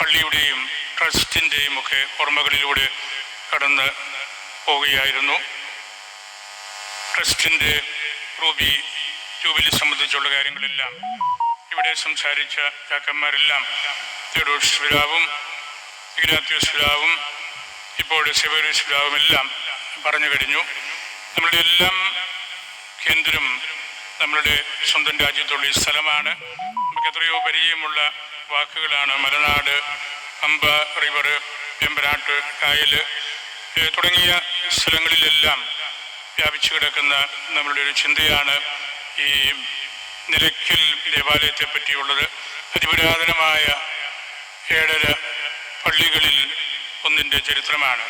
പള്ളിയുടെയും ട്രസ്റ്റിന്റെയും ഒക്കെ ഓർമ്മകളിലൂടെ കടന്ന് പോവുകയായിരുന്നു. ട്രസ്റ്റിന്റെ റൂബി ജൂബിലി സംബന്ധിച്ചുള്ള കാര്യങ്ങളെല്ലാം ഇവിടെ സംസാരിച്ച ചാക്കന്മാരെല്ലാം തെഡോസ് പിതാവും ഇഗ്നാത്യൂസ് പിതാവും ഇപ്പോൾ സെവേറിയസ് പിതാവും എല്ലാം പറഞ്ഞു കഴിഞ്ഞു. നമ്മളുടെ എല്ലാം കേന്ദ്രം നമ്മളുടെ സ്വന്തം രാജ്യത്തുള്ള ഈ സ്ഥലമാണ്. നമുക്ക് എത്രയോ പരിചയമുള്ള വാക്കുകളാണ് മലനാട് അമ്പ റിവർ എമ്പനാട്ട് കായൽ തുടങ്ങിയ സ്ഥലങ്ങളിലെല്ലാം വ്യാപിച്ചു കിടക്കുന്ന നമ്മളുടെ ഒരു ചിന്തയാണ് ഈ നിലയ്ക്കൽ ദേവാലയത്തെ പറ്റിയുള്ളത് അതിപുരാതനമായ ഏഴര പള്ളികളിൽ ഒന്നിന്റെ ചരിത്രമാണ്.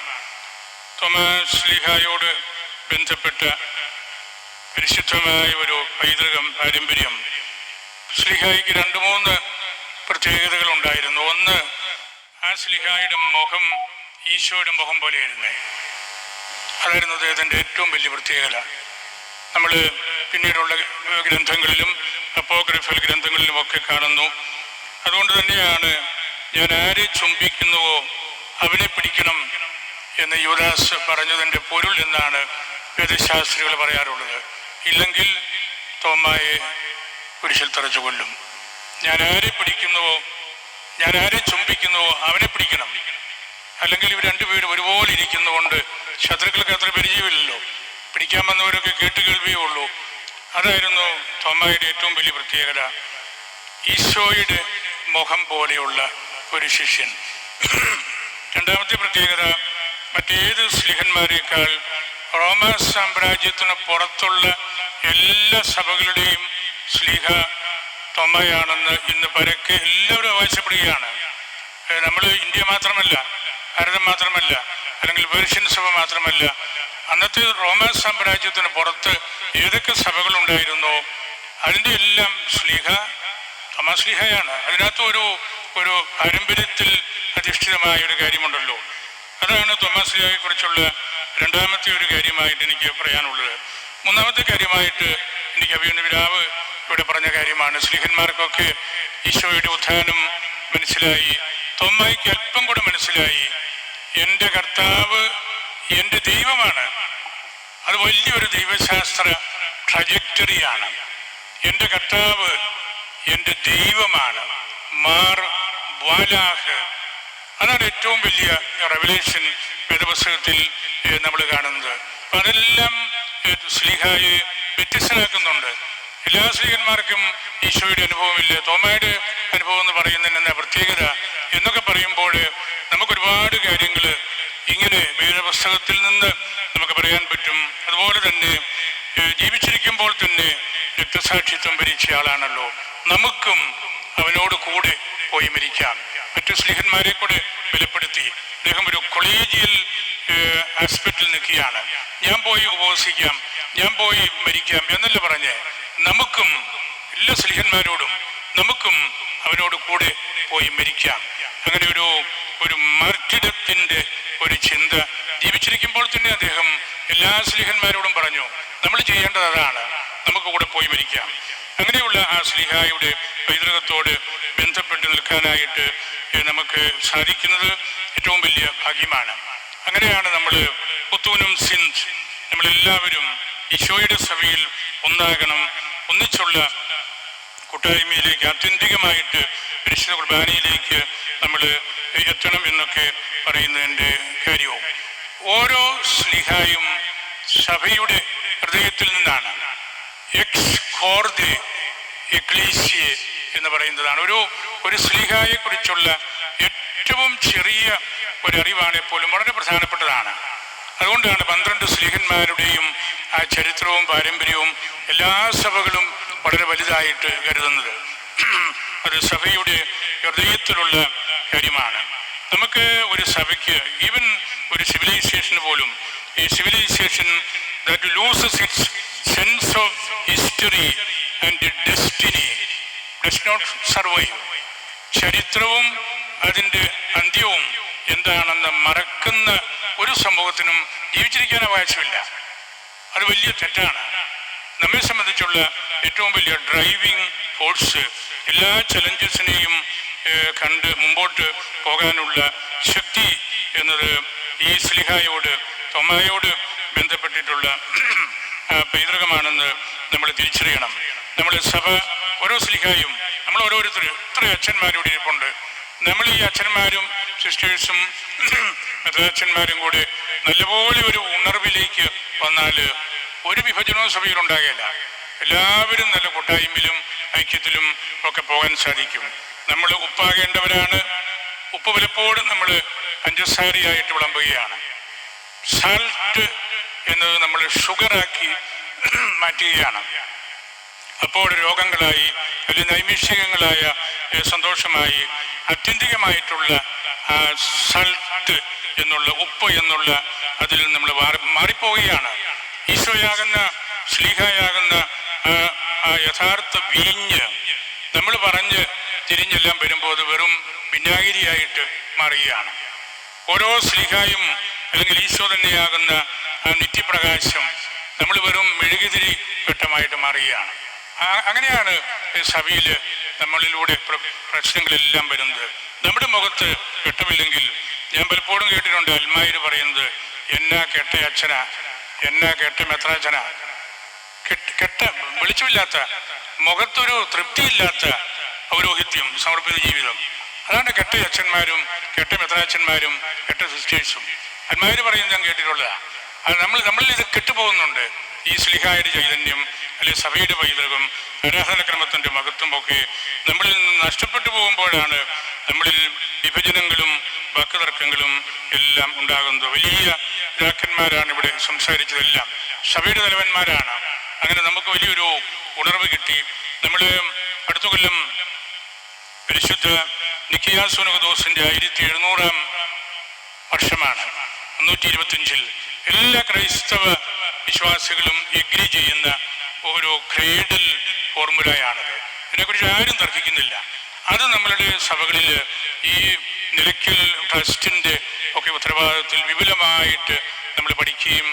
തോമസ് ലീഹായോട് ബന്ധപ്പെട്ട പരിശുദ്ധമായ ഒരു പൈതൃകം പാരമ്പര്യം. ശ്രീഹായിക്ക് രണ്ട് മൂന്ന് പ്രത്യേകതകൾ ഉണ്ടായിരുന്നു ഒന്ന് ആ സ്ലിഹായുടെ മുഖം ഈശോയുടെ മുഖം പോലെയായിരുന്നേ. അതായിരുന്നു അദ്ദേഹത്തിന്റെ ഏറ്റവും വലിയ പ്രത്യേകത. നമ്മൾ പിന്നീടുള്ള ഗ്രന്ഥങ്ങളിലും അപ്പോഗ്രഫൽ ഗ്രന്ഥങ്ങളിലും ഒക്കെ കാണുന്നു. അതുകൊണ്ട് തന്നെയാണ് ഞാൻ ആരെ ചുംബിക്കുന്നുവോ അവനെ പിടിക്കണം എന്ന് യുവദാസ് പറഞ്ഞതിന്റെ പൊരുൾ എന്നാണ് വേദശാസ്ത്രികൾ പറയാറുള്ളത്. ഇല്ലെങ്കിൽ തോമായെ കുരിശിൽ തറച്ചു കൊല്ലും ഞാൻ ആരെ പിടിക്കുന്നുവോ? ഞാൻ ആരെ ചുംബിക്കുന്നുവോ? അവനെ പിടിക്കണം. അല്ലെങ്കിൽ ഇവർ രണ്ടുപേരും ഒരുപോലെ ഇരിക്കുന്നതുകൊണ്ട് ശത്രുക്കൾക്ക് അത്ര പരിചയമില്ലല്ലോ. പിടിക്കാൻ വന്നവരൊക്കെ കേട്ട് കേൾവിയേ ഉള്ളൂ. അതായിരുന്നു തോമയുടെ ഏറ്റവും വലിയ പ്രത്യേകത. ഈശോയുടെ മുഖം പോലെയുള്ള ഒരു ശിഷ്യൻ. രണ്ടാമത്തെ പ്രത്യേകത മറ്റേത് സ്ലിഹന്മാരെക്കാൾ റോമ സാമ്രാജ്യത്തിന് പുറത്തുള്ള എല്ലാ സഭകളുടെയും സ്ലിഹ തൊമ്മയാണെന്ന് ഇന്ന് പരക്കെ എല്ലാവരും അവകാശപ്പെടുകയാണ് നമ്മൾ ഇന്ത്യ മാത്രമല്ല ഭാരതം മാത്രമല്ല അല്ലെങ്കിൽ പേർഷ്യൻ സഭ മാത്രമല്ല അന്നത്തെ റോമൻ സാമ്രാജ്യത്തിന് പുറത്ത് ഏതൊക്കെ സഭകളുണ്ടായിരുന്നോ? അതിന്റെ എല്ലാം സ്ലീഹ തമാസ്ലിഹയാണ്. അതിനകത്ത് ഒരു ഒരു പാരമ്പര്യത്തിൽ അധിഷ്ഠിതമായ ഒരു കാര്യമുണ്ടല്ലോ. അതാണ് തൊമാസ്ലിഹയെ കുറിച്ചുള്ള രണ്ടാമത്തെ ഒരു കാര്യമായിട്ട് എനിക്ക് പറയാനുള്ളത്. മൂന്നാമത്തെ കാര്യമായിട്ട് എനിക്ക് അഭിയുന്ന പിതാവ് ഇവിടെ പറഞ്ഞ കാര്യമാണ്. സ്ലിഹന്മാർക്കൊക്കെ ഈശോയുടെ ഉത്ഥാനം മനസ്സിലായി. തൊമ്മയ്ക്ക് അല്പം കൂടെ മനസ്സിലായി. എന്റെ കർത്താവ് എന്റെ ദൈവമാണ്. അത് വലിയൊരു ദൈവശാസ്ത്ര ട്രജക്ടറിയാണ് എന്റെ കർത്താവ് എന്റെ ദൈവമാണ്. മാർ വാലാഹ്. അതാണ് ഏറ്റവും വലിയ റെവലേഷൻ വേദപുസ്തകത്തിൽ നമ്മൾ കാണുന്നത്. അതെല്ലാം സ്ലീഹായെ വ്യത്യസ്തനാക്കുന്നുണ്ട്. എല്ലാ സ്ത്രീകന്മാർക്കും ഈശോയുടെ അനുഭവമില്ല? തോമയുടെ അനുഭവം എന്ന് പറയുന്നതിന് പ്രത്യേകത? എന്നൊക്കെ പറയുമ്പോൾ നമുക്ക് ഒരുപാട് കാര്യങ്ങൾ ഇങ്ങനെ വേദപുസ്തകത്തിൽ നിന്ന് നമുക്ക് പറയാൻ പറ്റും. അതുപോലെ തന്നെ ജീവിച്ചിരിക്കുമ്പോൾ തന്നെ രക്തസാക്ഷിത്വം ഭരിച്ച ആളാണല്ലോ. നമുക്കും അവനോട് കൂടെ പോയി മരിക്കാം. മറ്റു സ്നേഹന്മാരെ കൂടെ ബലപ്പെടുത്തി. അദ്ദേഹം ഒരു കൊളേജിയൽ ഹോസ്പിറ്റലിൽ നിൽക്കുകയാണ്. ഞാൻ പോയി ഉപവസിക്കാം. ഞാൻ പോയി മരിക്കാം എന്നല്ല പറഞ്ഞ്? നമുക്കും എല്ലാ സ്ലിഹന്മാരോടും നമുക്കും അവനോട് കൂടെ പോയി മരിക്കാം. അങ്ങനെ ഒരു ഒരു മാർട്ടിടത്തിന്റെ ഒരു ചിന്ത ജീവിച്ചിരിക്കുമ്പോൾ തന്നെ അദ്ദേഹം എല്ലാ സ്ലിഹന്മാരോടും പറഞ്ഞു നമ്മൾ ചെയ്യേണ്ടത് അതാണ്. നമുക്ക് കൂടെ പോയി മരിക്കാം. അങ്ങനെയുള്ള ആ സ്ലിഹായുടെ പൈതൃകത്തോട് ബന്ധപ്പെട്ട് നിൽക്കാനായിട്ട് നമുക്ക് സാധിക്കുന്നത് ഏറ്റവും വലിയ ഭാഗ്യമാണ്. അങ്ങനെയാണ് നമ്മൾ പുത്തൂനും സിന്ധ് നമ്മളെല്ലാവരും ഈശോയുടെ സഭയിൽ ഒന്നാകണം ഒന്നിച്ചുള്ള കൂട്ടായ്മയിലേക്ക് ആത്യന്തികമായിട്ട് പരിശുദ്ധ കുർബാനയിലേക്ക് നമ്മൾ എത്തണം എന്നൊക്കെ പറയുന്നതിന്റെ കാര്യവും. ഓരോ സ്ലിഹായും സഭയുടെ ഹൃദയത്തിൽ നിന്നാണ്. എക്സ് കോർദെ എക്ലീസിയെ എന്ന് പറയുന്നതാണ്. ഒരു ഒരു സ്ലിഹായെ കുറിച്ചുള്ള ഏറ്റവും ചെറിയ ഒരു അറിവാണ് എപ്പോഴും വളരെ പ്രധാനപ്പെട്ടതാണ്. അതുകൊണ്ടാണ് പന്ത്രണ്ട് സ്ലീഹന്മാരുടെയും ആ ചരിത്രവും പാരമ്പര്യവും എല്ലാ സഭകളും വളരെ വലുതായിട്ട് കരുതുന്നത് ഒരു സഭയുടെ ഹൃദയത്തിലുള്ള കാര്യമാണ്. നമുക്ക് ഒരു സഭയ്ക്ക് ഈവൻ ഒരു സിവിലൈസേഷന് പോലും ഈ civilization that loses its sense of history and destiny does not survive ചരിത്രവും അതിന്റെ അന്ത്യവും എന്താണെന്ന് മറക്കുന്ന ഒരു സമൂഹത്തിനും ജീവിച്ചിരിക്കാൻ അവകാശമില്ല. അത് വലിയ തെറ്റാണ്. നമ്മെ സംബന്ധിച്ചുള്ള ഏറ്റവും വലിയ ഡ്രൈവിംഗ് ഫോഴ്സ് എല്ലാ ചലഞ്ചസിനെയും കണ്ട് മുമ്പോട്ട് പോകാനുള്ള ശക്തി എന്നത് ഈ സ്ലിഹായോട് തൊമായോട് ബന്ധപ്പെട്ടിട്ടുള്ള പൈതൃകമാണെന്ന് നമ്മൾ തിരിച്ചറിയണം. നമ്മൾ സഭ ഓരോ സ്ലിഹായും നമ്മൾ ഓരോരുത്തർ ഇത്ര അച്ഛന്മാരോട് ഇരിപ്പുണ്ട്. നമ്മൾ ഈ അച്ഛന്മാരും സിസ്റ്റേഴ്സും മെത്രച്ചന്മാരും കൂടി നല്ലപോലെ ഒരു ഉണർവിലേക്ക് വന്നാൽ ഒരു വിഭജനവും സഭയിൽ ഉണ്ടാകില്ല എല്ലാവരും നല്ല കൂട്ടായ്മയിലും ഐക്യത്തിലും ഒക്കെ പോകാൻ സാധിക്കും. നമ്മൾ ഉപ്പാകേണ്ടവരാണ്. ഉപ്പ് പലപ്പോഴും നമ്മൾ പഞ്ചസാരയായിട്ട് വിളമ്പുകയാണ്. സാൾട്ട് എന്നത് നമ്മൾ ഷുഗറാക്കി മാറ്റുകയാണ്. അപ്പോൾ രോഗങ്ങളായി അല്ലെങ്കിൽ നൈമിഷികങ്ങളായ സന്തോഷമായി ആത്യന്തികമായിട്ടുള്ള സൾട്ട് എന്നുള്ള ഉപ്പ് എന്നുള്ള അതിൽ നമ്മൾ മാറി- മാറിപ്പോവുകയാണ്. ഈശോയാകുന്ന ശ്ലീഹയാകുന്ന ആ, യഥാർത്ഥ വീഞ്ഞ് നമ്മൾ പറഞ്ഞ് തിരിഞ്ഞെല്ലാം വരുമ്പോൾ അത് വെറും വിനാഗിരിയായിട്ട് മാറുകയാണ്. ഓരോ ശ്ലീഹായും അല്ലെങ്കിൽ ഈശോ തന്നെയാകുന്ന നിത്യപ്രകാശം നമ്മൾ വെറും മെഴുകുതിരി ഘട്ടമായിട്ട് മാറുകയാണ്. അങ്ങനെയാണ് സഭയിൽ നമ്മളിലൂടെ പ്രശ്നങ്ങളെല്ലാം വരുന്നത്. നമ്മുടെ മുഖത്ത് കിട്ടുമില്ലെങ്കിൽ ഞാൻ പലപ്പോഴും കേട്ടിട്ടുണ്ട് അൽമാര് പറയുന്നത് എന്നാ കെട്ട അച്ഛന എന്നാ കെട്ട മെത്രാച്ചന കെട്ട് വെളിച്ചമില്ലാത്ത മുഖത്തൊരു തൃപ്തിയില്ലാത്ത പൗരോഹിത്യം സമർപ്പിത ജീവിതം. അതാണ് കെട്ട അച്ഛന്മാരും കെട്ട മെത്രാച്ചന്മാരും കെട്ട സിസ്റ്റേഴ്സും. അൽമാര് പറയുന്നത് ഞാൻ കേട്ടിട്ടുള്ളതാണ് അത് നമ്മൾ നമ്മളിൽ ഇത് കെട്ടുപോകുന്നുണ്ട്. ഈ സ്ലിഹായുടെ ചൈതന്യം അല്ലെ സഭയുടെ പൈതൃകം ആരാധനക്രമത്തിന്റെ മഹത്വം ഒക്കെ നമ്മളിൽ നിന്ന് നഷ്ടപ്പെട്ടു പോകുമ്പോഴാണ് നമ്മളിൽ വിഭജനങ്ങളും വാക്കുതർക്കങ്ങളും എല്ലാം ഉണ്ടാകുന്നത്. വലിയ പിതാക്കന്മാരാണ് ഇവിടെ സംസാരിച്ചതെല്ലാം. സഭയുടെ തലവന്മാരാണ്. അങ്ങനെ നമുക്ക് വലിയൊരു ഉണർവ് കിട്ടി. നമ്മൾ അടുത്ത കൊല്ലം പരിശുദ്ധ നിക്കിയാസുനകദോസിന്റെ ആയിരത്തി എഴുന്നൂറാം വർഷമാണ്. മുന്നൂറ്റി ഇരുപത്തിയഞ്ചിൽ എല്ലാ ക്രൈസ്തവ വിശ്വാസികളും എഗ്രി ചെയ്യുന്ന ഒരു ക്രേഡൽ ഫോർമുലയാണത് ഇതിനെക്കുറിച്ച് ആരും തർക്കിക്കുന്നില്ല. അത് നമ്മളുടെ സഭകളിൽ ഈ നിലയ്ക്കൽ ട്രസ്റ്റിന്റെ ഒക്കെ ഉത്തരവാദിത്തത്തിൽ വിപുലമായിട്ട് നമ്മൾ പഠിക്കുകയും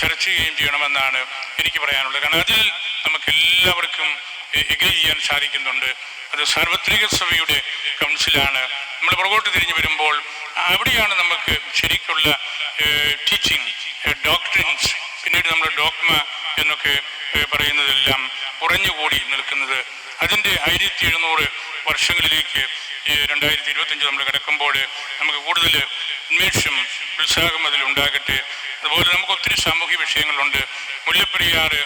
ചർച്ച ചെയ്യുകയും ചെയ്യണമെന്നാണ് എനിക്ക് പറയാനുള്ളത്. കാരണം അതിൽ നമുക്ക് എല്ലാവർക്കും എഗ്രി ചെയ്യാൻ സാധിക്കുന്നുണ്ട്. അത് സാർവത്രിക സഭയുടെ കൗൺസിലാണ്. നമ്മൾ പുറകോട്ട് തിരിഞ്ഞു വരുമ്പോൾ അവിടെയാണ് നമുക്ക് ശരിക്കുള്ള ടീച്ചിങ് ഡോക്ടറിൻസ് പിന്നീട് നമ്മൾ ഡോക്മ എന്നൊക്കെ പറയുന്നതെല്ലാം കുറഞ്ഞുകൂടി നിൽക്കുന്നത് അതിന്റെ ആയിരത്തി എഴുന്നൂറ് വർഷങ്ങളിലേക്ക് ഈ രണ്ടായിരത്തി ഇരുപത്തഞ്ച് നമ്മൾ കിടക്കുമ്പോൾ നമുക്ക് കൂടുതൽ ഉന്മേഷം ഉത്സാഹം അതിൽ ഉണ്ടാകട്ടെ. അതുപോലെ നമുക്ക് ഒത്തിരി സാമൂഹ്യ വിഷയങ്ങളുണ്ട്. മുല്ലപ്പെരിയാറ്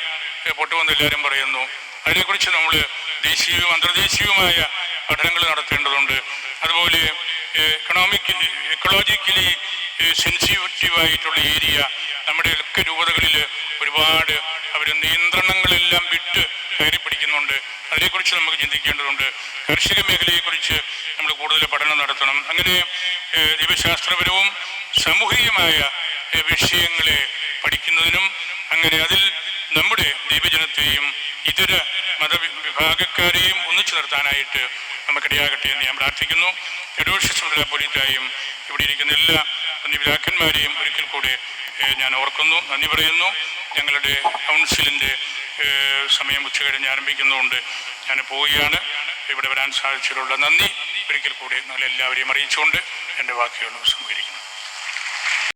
പൊട്ടുമെന്ന് എല്ലാവരും പറയുന്നു. അതിനെക്കുറിച്ച് നമ്മൾ ദേശീയവും അന്തർദേശീയവുമായ പഠനങ്ങൾ നടത്തേണ്ടതുണ്ട്. അതുപോലെ എക്കണോമിക് എക്കോളജിക്കലി സെൻസിറ്റീവായിട്ടുള്ള ഏരിയ നമ്മുടെ ഒക്കെ രൂപതകളിൽ ഒരുപാട് അവർ നിയന്ത്രണങ്ങളെല്ലാം വിട്ട് കയറി പിടിക്കുന്നുണ്ട്. അതിനെക്കുറിച്ച് നമുക്ക് ചിന്തിക്കേണ്ടതുണ്ട്. കാർഷിക മേഖലയെക്കുറിച്ച് നമ്മൾ കൂടുതൽ പഠനം നടത്തണം. അങ്ങനെ ജീവശാസ്ത്രപരവും സാമൂഹികമായ വിഷയങ്ങളെ പഠിക്കുന്നതിനും അങ്ങനെ അതിൽ നമ്മുടെ ദൈവജനത്തെയും ഇതര മതവിഭാഗക്കാരെയും ഒന്നിച്ചു നിർത്താനായിട്ട് നമുക്കിടയാകട്ടെ എന്ന് ഞാൻ പ്രാർത്ഥിക്കുന്നു. എഡോഷസ് പോലീറ്റായും ഇവിടെ ഇരിക്കുന്ന എല്ലാ പിതാക്കന്മാരെയും ഒരിക്കൽ കൂടെ ഞാൻ ഓർക്കുന്നു. നന്ദി പറയുന്നു. ഞങ്ങളുടെ കൗൺസിലിന്റെ സമയം ഉച്ച കഴിഞ്ഞ് ആരംഭിക്കുന്നതുകൊണ്ട് ഞാൻ പോവുകയാണ്. ഇവിടെ വരാൻ സാധിച്ചിട്ടുള്ള നന്ദി. ഒരിക്കൽ കൂടി നിങ്ങളെല്ലാവരെയും അറിയിച്ചുകൊണ്ട് എന്റെ വാക്കുകൾ സംഹരിക്കുന്നു